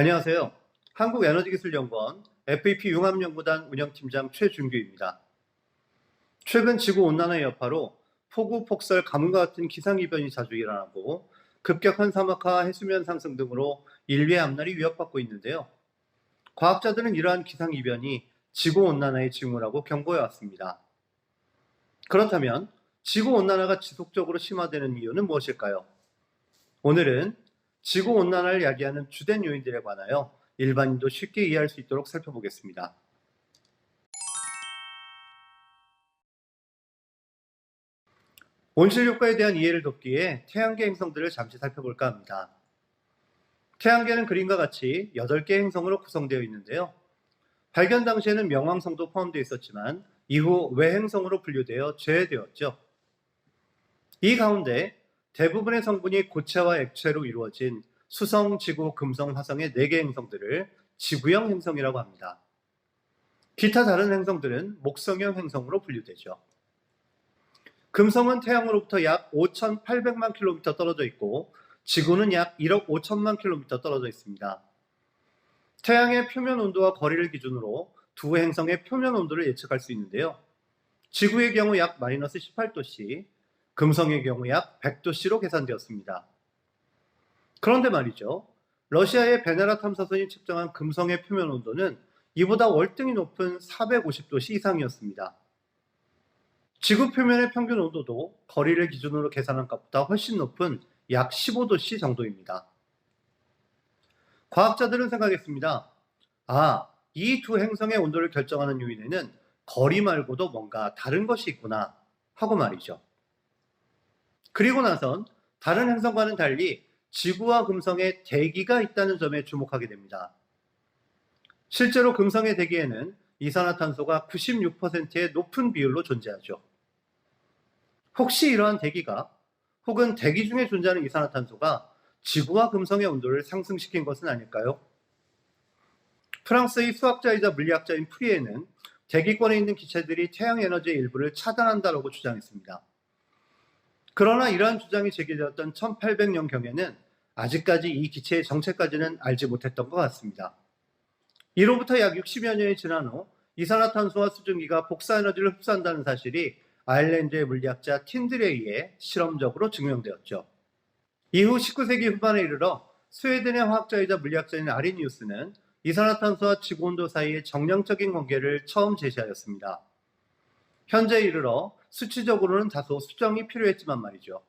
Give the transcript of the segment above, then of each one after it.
안녕하세요. 한국에너지기술연구원 FEP 융합연구단 운영팀장 최준규입니다. 최근 지구온난화의 여파로 폭우, 폭설, 가뭄과 같은 기상이변이 자주 일어나고 급격한 사막화, 해수면 상승 등으로 인류의 앞날이 위협받고 있는데요. 과학자들은 이러한 기상이변이 지구온난화의 징후라고 경고해 왔습니다. 그렇다면 지구온난화가 지속적으로 심화되는 이유는 무엇일까요? 오늘은 지구 온난화를 야기하는 주된 요인들에 관하여 일반인도 쉽게 이해할 수 있도록 살펴보겠습니다. 온실 효과에 대한 이해를 돕기에 태양계 행성들을 잠시 살펴볼까 합니다. 태양계는 그림과 같이 8개 행성으로 구성되어 있는데요. 발견 당시에는 명왕성도 포함되어 있었지만 이후 외행성으로 분류되어 제외되었죠. 이 가운데 대부분의 성분이 고체와 액체로 이루어진 수성, 지구, 금성, 화성의 4개 행성들을 지구형 행성이라고 합니다. 기타 다른 행성들은 목성형 행성으로 분류되죠. 금성은 태양으로부터 약 5,800만 킬로미터 떨어져 있고 지구는 약 1억 5천만 킬로미터 떨어져 있습니다. 태양의 표면 온도와 거리를 기준으로 두 행성의 표면 온도를 예측할 수 있는데요. 지구의 경우 약 마이너스 18도씨, 금성의 경우 약 100도씨로 계산되었습니다. 그런데 말이죠. 러시아의 베네라 탐사선이 측정한 금성의 표면 온도는 이보다 월등히 높은 450도씨 이상이었습니다. 지구 표면의 평균 온도도 거리를 기준으로 계산한 것보다 훨씬 높은 약 15도씨 정도입니다. 과학자들은 생각했습니다. 아, 이 두 행성의 온도를 결정하는 요인에는 거리 말고도 뭔가 다른 것이 있구나 하고 말이죠. 그리고 나선 다른 행성과는 달리 지구와 금성에 대기가 있다는 점에 주목하게 됩니다. 실제로 금성의 대기에는 이산화탄소가 96%의 높은 비율로 존재하죠. 혹시 이러한 대기가 혹은 대기 중에 존재하는 이산화탄소가 지구와 금성의 온도를 상승시킨 것은 아닐까요? 프랑스의 수학자이자 물리학자인 프리에는 대기권에 있는 기체들이 태양 에너지의 일부를 차단한다라고 주장했습니다. 그러나 이러한 주장이 제기되었던 1800년경에는 아직까지 이 기체의 정체까지는 알지 못했던 것 같습니다. 이로부터 약 60여 년이 지난 후 이산화탄소와 수증기가 복사 에너지를 흡수한다는 사실이 아일랜드의 물리학자 틴들에 의해 실험적으로 증명되었죠. 이후 19세기 후반에 이르러 스웨덴의 화학자이자 물리학자인 아리니우스는 이산화탄소와 지구온도 사이의 정량적인 관계를 처음 제시하였습니다. 현재 이르러 수치적으로는 다소 수정이 필요했지만 말이죠.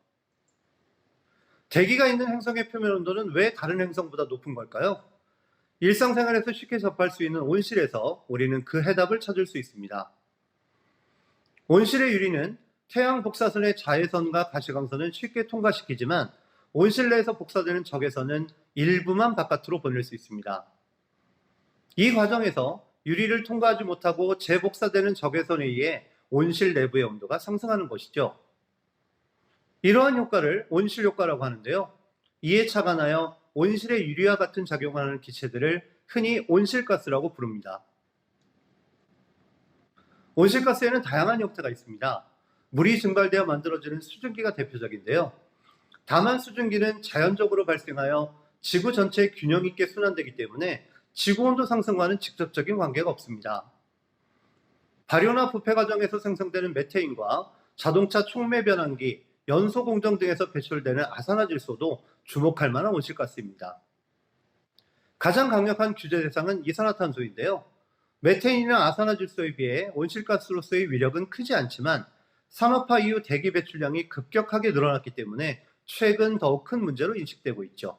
대기가 있는 행성의 표면 온도는 왜 다른 행성보다 높은 걸까요? 일상생활에서 쉽게 접할 수 있는 온실에서 우리는 그 해답을 찾을 수 있습니다. 온실의 유리는 태양 복사선의 자외선과 가시광선은 쉽게 통과시키지만 온실 내에서 복사되는 적외선은 일부만 바깥으로 보낼 수 있습니다. 이 과정에서 유리를 통과하지 못하고 재복사되는 적외선에 의해 온실 내부의 온도가 상승하는 것이죠. 이러한 효과를 온실 효과라고 하는데요. 이에 착안하여 온실의 유리와 같은 작용하는 기체들을 흔히 온실가스라고 부릅니다. 온실가스에는 다양한 형태가 있습니다. 물이 증발되어 만들어지는 수증기가 대표적인데요. 다만 수증기는 자연적으로 발생하여 지구 전체에 균형 있게 순환되기 때문에 지구 온도 상승과는 직접적인 관계가 없습니다. 발효나 부패 과정에서 생성되는 메테인과 자동차 촉매 변환기, 연소 공정 등에서 배출되는 아산화질소도 주목할 만한 온실가스입니다. 가장 강력한 규제 대상은 이산화탄소인데요. 메테인이나 아산화질소에 비해 온실가스로서의 위력은 크지 않지만 산업화 이후 대기 배출량이 급격하게 늘어났기 때문에 최근 더욱 큰 문제로 인식되고 있죠.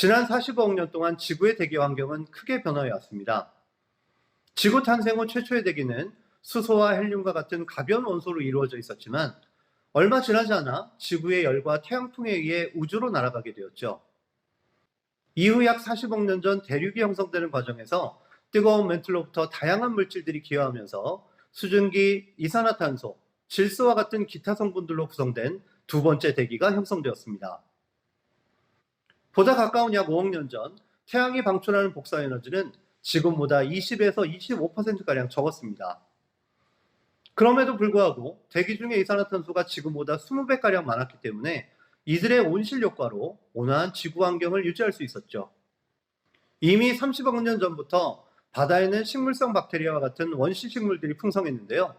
지난 45억 년 동안 지구의 대기 환경은 크게 변화해 왔습니다. 지구 탄생 후 최초의 대기는 수소와 헬륨과 같은 가벼운 원소로 이루어져 있었지만 얼마 지나지 않아 지구의 열과 태양풍에 의해 우주로 날아가게 되었죠. 이후 약 40억 년 전 대륙이 형성되는 과정에서 뜨거운 멘틀로부터 다양한 물질들이 기화하면서 수증기, 이산화탄소, 질소와 같은 기타 성분들로 구성된 두 번째 대기가 형성되었습니다. 보다 가까운 약 5억 년 전 태양이 방출하는 복사 에너지는 지금보다 20에서 25%가량 적었습니다. 그럼에도 불구하고 대기 중의 이산화탄소가 지금보다 20배가량 많았기 때문에 이들의 온실 효과로 온화한 지구 환경을 유지할 수 있었죠. 이미 30억 년 전부터 바다에는 식물성 박테리아와 같은 원시 식물들이 풍성했는데요.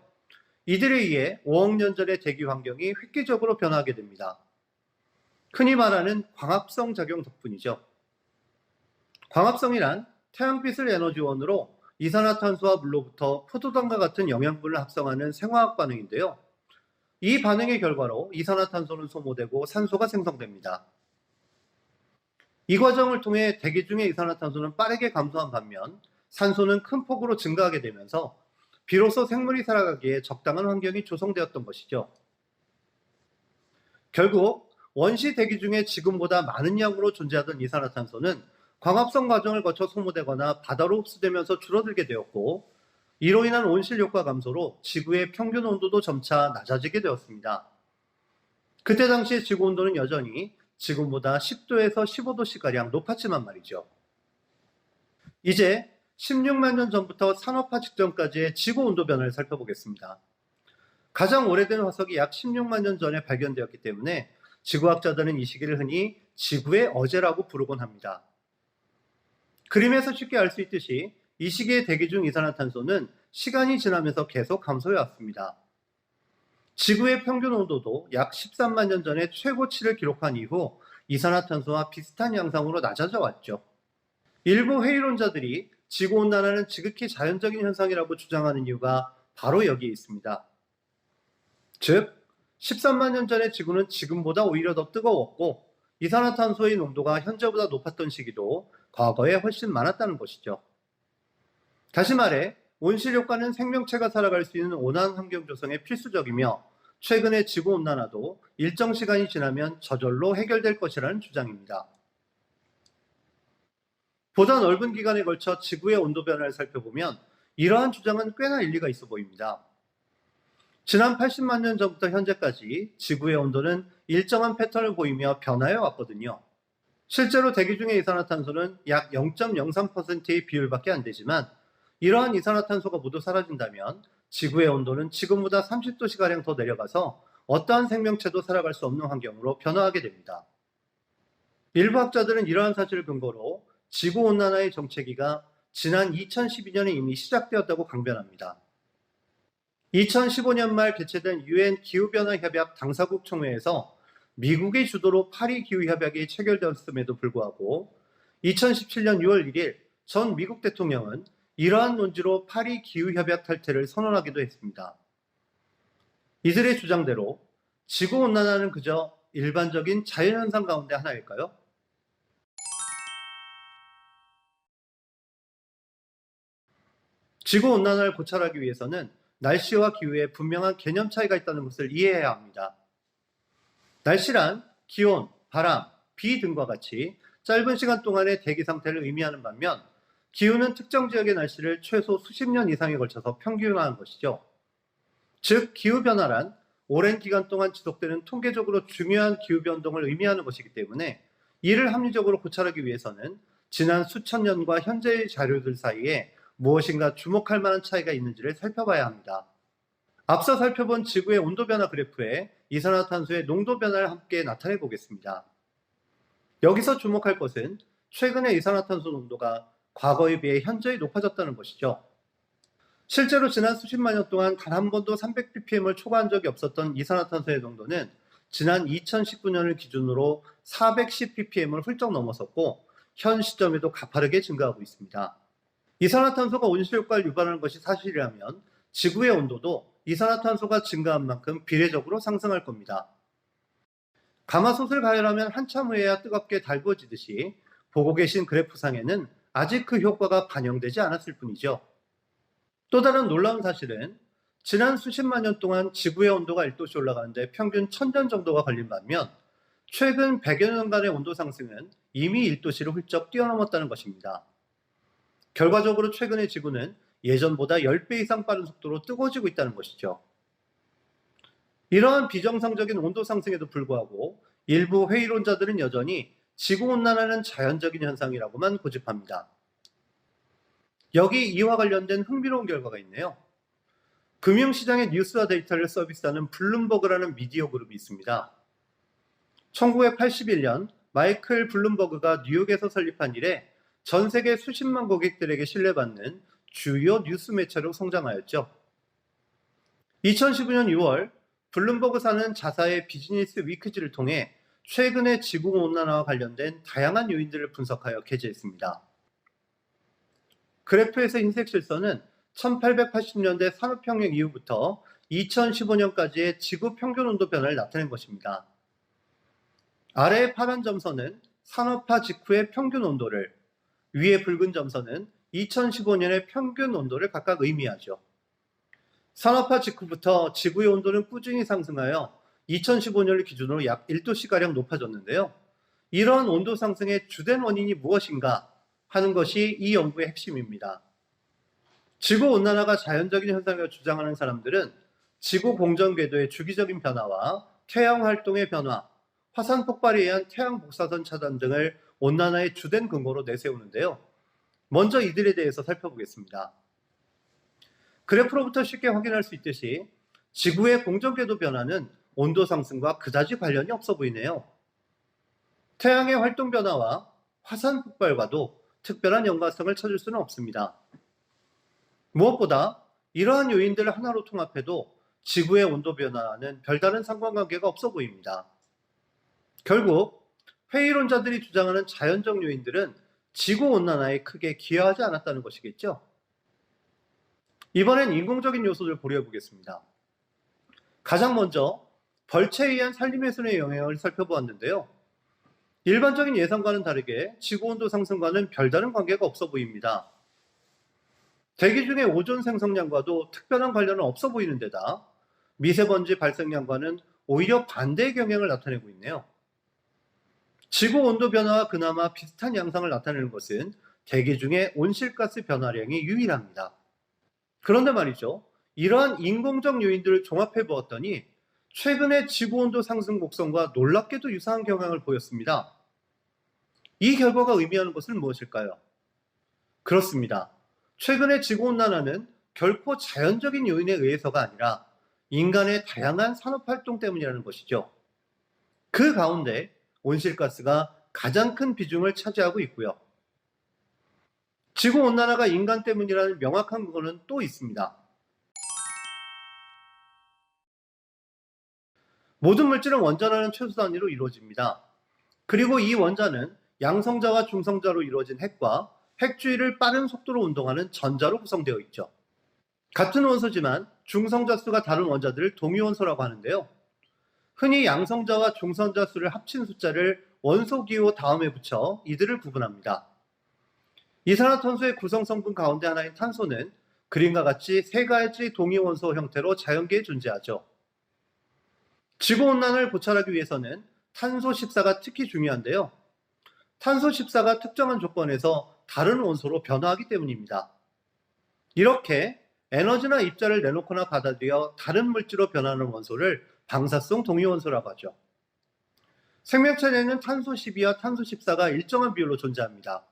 이들에 의해 5억 년 전의 대기 환경이 획기적으로 변하게 됩니다. 흔히 말하는 광합성 작용 덕분이죠. 광합성이란 태양빛을 에너지원으로 이산화탄소와 물로부터 포도당과 같은 영양분을 합성하는 생화학 반응인데요. 이 반응의 결과로 이산화탄소는 소모되고 산소가 생성됩니다. 이 과정을 통해 대기 중의 이산화탄소는 빠르게 감소한 반면 산소는 큰 폭으로 증가하게 되면서 비로소 생물이 살아가기에 적당한 환경이 조성되었던 것이죠. 결국 원시 대기 중에 지금보다 많은 양으로 존재하던 이산화탄소는 광합성 과정을 거쳐 소모되거나 바다로 흡수되면서 줄어들게 되었고 이로 인한 온실 효과 감소로 지구의 평균 온도도 점차 낮아지게 되었습니다. 그때 당시 지구 온도는 여전히 지금보다 10도에서 15도씨가량 높았지만 말이죠. 이제 16만 년 전부터 산업화 직전까지의 지구 온도 변화를 살펴보겠습니다. 가장 오래된 화석이 약 16만 년 전에 발견되었기 때문에 지구학자들은 이 시기를 흔히 지구의 어제라고 부르곤 합니다. 그림에서 쉽게 알 수 있듯이 이 시기의 대기 중 이산화탄소는 시간이 지나면서 계속 감소해 왔습니다. 지구의 평균 온도도 약 13만 년 전에 최고치를 기록한 이후 이산화탄소와 비슷한 양상으로 낮아져 왔죠. 일부 회의론자들이 지구온난화는 지극히 자연적인 현상이라고 주장하는 이유가 바로 여기에 있습니다. 즉, 13만 년 전의 지구는 지금보다 오히려 더 뜨거웠고 이산화탄소의 농도가 현재보다 높았던 시기도 과거에 훨씬 많았다는 것이죠. 다시 말해 온실 효과는 생명체가 살아갈 수 있는 온화한 환경 조성에 필수적이며 최근의 지구 온난화도 일정 시간이 지나면 저절로 해결될 것이라는 주장입니다. 보다 넓은 기간에 걸쳐 지구의 온도 변화를 살펴보면 이러한 주장은 꽤나 일리가 있어 보입니다. 지난 80만 년 전부터 현재까지 지구의 온도는 일정한 패턴을 보이며 변화해 왔거든요. 실제로 대기 중의 이산화탄소는 약 0.03%의 비율밖에 안 되지만 이러한 이산화탄소가 모두 사라진다면 지구의 온도는 지금보다 30도씨가량 더 내려가서 어떠한 생명체도 살아갈 수 없는 환경으로 변화하게 됩니다. 일부 학자들은 이러한 사실을 근거로 지구온난화의 정체기가 지난 2012년에 이미 시작되었다고 강변합니다. 2015년 말 개최된 유엔 기후변화 협약 당사국 총회에서 미국의 주도로 파리 기후협약이 체결되었음에도 불구하고 2017년 6월 1일 전 미국 대통령은 이러한 논지로 파리 기후협약 탈퇴를 선언하기도 했습니다. 이들의 주장대로 지구온난화는 그저 일반적인 자연현상 가운데 하나일까요? 지구온난화를 고찰하기 위해서는 날씨와 기후에 분명한 개념 차이가 있다는 것을 이해해야 합니다. 날씨란 기온, 바람, 비 등과 같이 짧은 시간 동안의 대기 상태를 의미하는 반면 기후는 특정 지역의 날씨를 최소 수십 년 이상에 걸쳐서 평균화한 것이죠. 즉, 기후변화란 오랜 기간 동안 지속되는 통계적으로 중요한 기후변동을 의미하는 것이기 때문에 이를 합리적으로 고찰하기 위해서는 지난 수천 년과 현재의 자료들 사이에 무엇인가 주목할 만한 차이가 있는지를 살펴봐야 합니다. 앞서 살펴본 지구의 온도 변화 그래프에 이산화탄소의 농도 변화를 함께 나타내 보겠습니다. 여기서 주목할 것은 최근의 이산화탄소 농도가 과거에 비해 현저히 높아졌다는 것이죠. 실제로 지난 수십만 년 동안 단 한 번도 300ppm을 초과한 적이 없었던 이산화탄소의 농도는 지난 2019년을 기준으로 410ppm을 훌쩍 넘어섰고 현 시점에도 가파르게 증가하고 있습니다. 이산화탄소가 온실효과를 유발하는 것이 사실이라면 지구의 온도도 이산화탄소가 증가한 만큼 비례적으로 상승할 겁니다. 가마솥을 가열하면 한참 후에야 뜨겁게 달구어지듯이 보고 계신 그래프상에는 아직 그 효과가 반영되지 않았을 뿐이죠. 또 다른 놀라운 사실은 지난 수십만 년 동안 지구의 온도가 1도씩 올라가는데 평균 1000년 정도가 걸린 반면 최근 100여 년간의 온도 상승은 이미 1도씨를 훌쩍 뛰어넘었다는 것입니다. 결과적으로 최근의 지구는 예전보다 10배 이상 빠른 속도로 뜨거워지고 있다는 것이죠. 이러한 비정상적인 온도 상승에도 불구하고 일부 회의론자들은 여전히 지구온난화는 자연적인 현상이라고만 고집합니다. 여기 이와 관련된 흥미로운 결과가 있네요. 금융시장의 뉴스와 데이터를 서비스하는 블룸버그라는 미디어 그룹이 있습니다. 1981년 마이클 블룸버그가 뉴욕에서 설립한 이래 전 세계 수십만 고객들에게 신뢰받는 주요 뉴스 매체로 성장하였죠. 2015년 6월 블룸버그사는 자사의 비즈니스 위크지를 통해 최근의 지구온난화와 관련된 다양한 요인들을 분석하여 게재했습니다. 그래프에서 흰색 실선은 1880년대 산업혁명 이후부터 2015년까지의 지구 평균 온도 변화를 나타낸 것입니다. 아래의 파란 점선은 산업화 직후의 평균 온도를, 위의 붉은 점선은 2015년의 평균 온도를 각각 의미하죠. 산업화 직후부터 지구의 온도는 꾸준히 상승하여 2015년을 기준으로 약 1도씨가량 높아졌는데요. 이러한 온도 상승의 주된 원인이 무엇인가 하는 것이 이 연구의 핵심입니다. 지구 온난화가 자연적인 현상이라고 주장하는 사람들은 지구 공전 궤도의 주기적인 변화와 태양 활동의 변화, 화산 폭발에 의한 태양 복사선 차단 등을 온난화의 주된 근거로 내세우는데요. 먼저 이들에 대해서 살펴보겠습니다. 그래프로부터 쉽게 확인할 수 있듯이 지구의 공전 궤도 변화는 온도 상승과 그다지 관련이 없어 보이네요. 태양의 활동 변화와 화산 폭발과도 특별한 연관성을 찾을 수는 없습니다. 무엇보다 이러한 요인들을 하나로 통합해도 지구의 온도 변화는 별다른 상관관계가 없어 보입니다. 결국 회의론자들이 주장하는 자연적 요인들은 지구 온난화에 크게 기여하지 않았다는 것이겠죠. 이번엔 인공적인 요소를 고려해 보겠습니다. 가장 먼저 벌채에 의한 산림훼손의 영향을 살펴보았는데요. 일반적인 예상과는 다르게 지구온도 상승과는 별다른 관계가 없어 보입니다. 대기 중의 오존 생성량과도 특별한 관련은 없어 보이는 데다 미세먼지 발생량과는 오히려 반대의 경향을 나타내고 있네요. 지구 온도 변화와 그나마 비슷한 양상을 나타내는 것은 대기 중의 온실가스 변화량이 유일합니다. 그런데 말이죠. 이러한 인공적 요인들을 종합해 보았더니 최근의 지구 온도 상승 곡선과 놀랍게도 유사한 경향을 보였습니다. 이 결과가 의미하는 것은 무엇일까요? 그렇습니다. 최근의 지구 온난화는 결코 자연적인 요인에 의해서가 아니라 인간의 다양한 산업 활동 때문이라는 것이죠. 그 가운데 온실가스가 가장 큰 비중을 차지하고 있고요. 지구 온난화가 인간 때문이라는 명확한 근거는 또 있습니다. 모든 물질은 원자라는 최소 단위로 이루어집니다. 그리고 이 원자는 양성자와 중성자로 이루어진 핵과 핵 주위를 빠른 속도로 운동하는 전자로 구성되어 있죠. 같은 원소지만 중성자 수가 다른 원자들을 동위원소라고 하는데요. 흔히 양성자와 중성자 수를 합친 숫자를 원소 기호 다음에 붙여 이들을 구분합니다. 이산화탄소의 구성 성분 가운데 하나인 탄소는 그림과 같이 세 가지 동위 원소 형태로 자연계에 존재하죠. 지구 온난화를 고찰하기 위해서는 탄소 14가 특히 중요한데요. 탄소 14가 특정한 조건에서 다른 원소로 변화하기 때문입니다. 이렇게 에너지나 입자를 내놓거나 받아들여 다른 물질로 변하는 원소를 방사성 동위원소라고 하죠. 생명체 내는 탄소 12와 탄소 14가 일정한 비율로 존재합니다.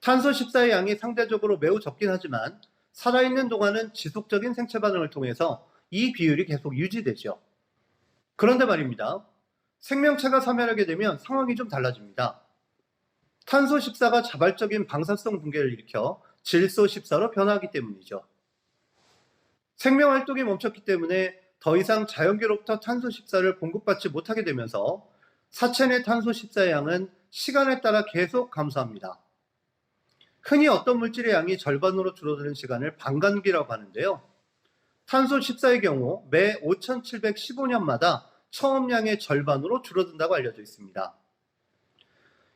탄소 14의 양이 상대적으로 매우 적긴 하지만 살아있는 동안은 지속적인 생체 반응을 통해서 이 비율이 계속 유지되죠. 그런데 말입니다. 생명체가 사멸하게 되면 상황이 좀 달라집니다. 탄소 14가 자발적인 방사성 붕괴를 일으켜 질소 14로 변화하기 때문이죠. 생명 활동이 멈췄기 때문에 더 이상 자연계로부터 탄소 14를 공급받지 못하게 되면서 사체 내 탄소 14의 양은 시간에 따라 계속 감소합니다. 흔히 어떤 물질의 양이 절반으로 줄어드는 시간을 반감기라고 하는데요. 탄소 14의 경우 매 5715년마다 처음량의 절반으로 줄어든다고 알려져 있습니다.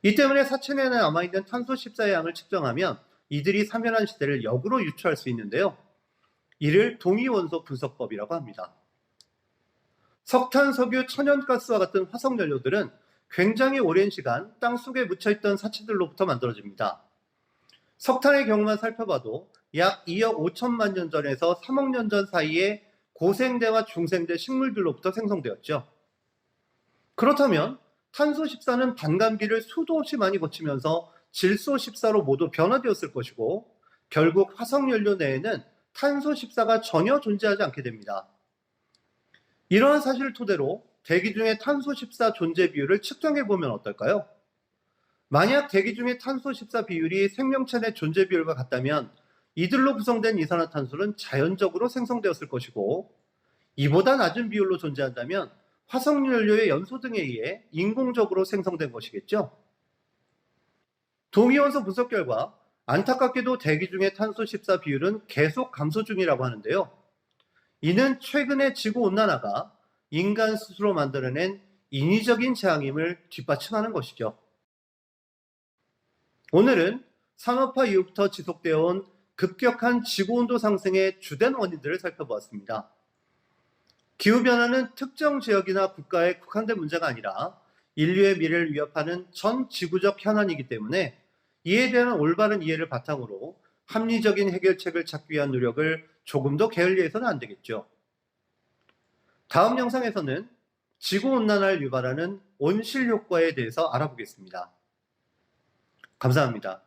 이 때문에 사체 내에 남아있는 탄소 14의 양을 측정하면 이들이 사멸한 시대를 역으로 유추할 수 있는데요. 이를 동위원소 분석법이라고 합니다. 석탄, 석유, 천연가스와 같은 화석 연료들은 굉장히 오랜 시간 땅 속에 묻혀있던 사체들로부터 만들어집니다. 석탄의 경우만 살펴봐도 약 2억 5천만 년 전에서 3억 년 전 사이에 고생대와 중생대 식물들로부터 생성되었죠. 그렇다면 탄소 14는 반감기를 수도 없이 많이 거치면서 질소 14로 모두 변화되었을 것이고 결국 화석 연료 내에는 탄소 14가 전혀 존재하지 않게 됩니다. 이러한 사실을 토대로 대기 중의 탄소 14 존재 비율을 측정해 보면 어떨까요? 만약 대기 중의 탄소 14 비율이 생명체 내 존재 비율과 같다면 이들로 구성된 이산화탄소는 자연적으로 생성되었을 것이고 이보다 낮은 비율로 존재한다면 화석연료의 연소 등에 의해 인공적으로 생성된 것이겠죠. 동위원소 분석 결과 안타깝게도 대기 중의 탄소 14 비율은 계속 감소 중이라고 하는데요. 이는 최근의 지구 온난화가 인간 스스로 만들어낸 인위적인 재앙임을 뒷받침하는 것이죠. 오늘은 산업화 이후부터 지속되어 온 급격한 지구온도 상승의 주된 원인들을 살펴보았습니다. 기후변화는 특정 지역이나 국가에 국한된 문제가 아니라 인류의 미래를 위협하는 전 지구적 현안이기 때문에 이에 대한 올바른 이해를 바탕으로 합리적인 해결책을 찾기 위한 노력을 조금 더 게을리해서는 안 되겠죠. 다음 영상에서는 지구온난화를 유발하는 온실 효과에 대해서 알아보겠습니다. 감사합니다.